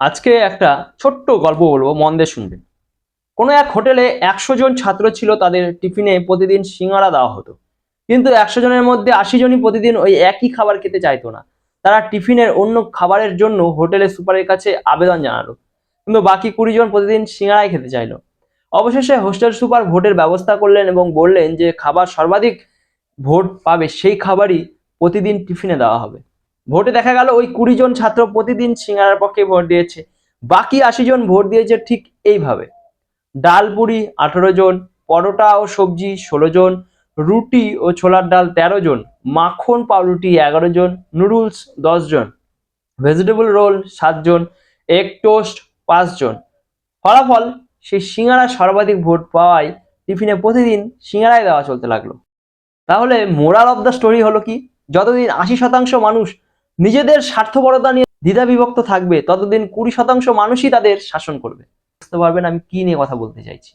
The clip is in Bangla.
আজকে একটা ছোট্ট গল্প বলব, মন দিয়ে শুনবেন কোনো এক হোটেলে একশো জন ছাত্র ছিল, তাদের টিফিনে প্রতিদিন সিঙ্গারা দেওয়া হতো। কিন্তু একশো জনের মধ্যে আশি জনই প্রতিদিন ওই একই খাবার খেতে চাইতো না। তারা টিফিনের অন্য খাবারের জন্য হোটেলের সুপারের কাছে আবেদন জানালো। কিন্তু বাকি কুড়ি জন প্রতিদিন সিঙ্গারাই খেতে চাইলো। অবশেষে হোস্টেল সুপার ভোটের ব্যবস্থা করলেন এবং বললেন যে, খাবার সর্বাধিক ভোট পাবে সেই খাবারই প্রতিদিন টিফিনে দেওয়া হবে। ভোটে দেখা গেল ওই কুড়ি জন ছাত্র প্রতিদিন সিঙ্গারার পক্ষে ভোট দিয়েছে। বাকি আশি জন ভোট দিয়েছে ঠিক এইভাবে। ডাল পুরি আঠেরো জন, পরোটা ও সবজি ষোলো জন, রুটি ও ছোলার ডাল তেরো জন, মাখন, পাউরুটি এগারো জন, নুডলস দশ জন, ভেজিটেবল রোল সাতজন এগ টোস্ট পাঁচজন ফলাফল, সেই সিঙ্গারা সর্বাধিক ভোট পাওয়ায় টিফিনে প্রতিদিন সিঙ্গারাই দেওয়া চলতে লাগল। তাহলে মোরাল অফ দ্য স্টোরি হলো কি? যতদিন আশি শতাংশ মানুষ নিজেদের স্বার্থপরতা নিয়ে দ্বিধা বিভক্ত থাকবে, ততদিন কুড়ি শতাংশ মানুষই তাদের শাসন করবে। বুঝতে পারবেন আমি কি নিয়ে কথা বলতে চাইছি।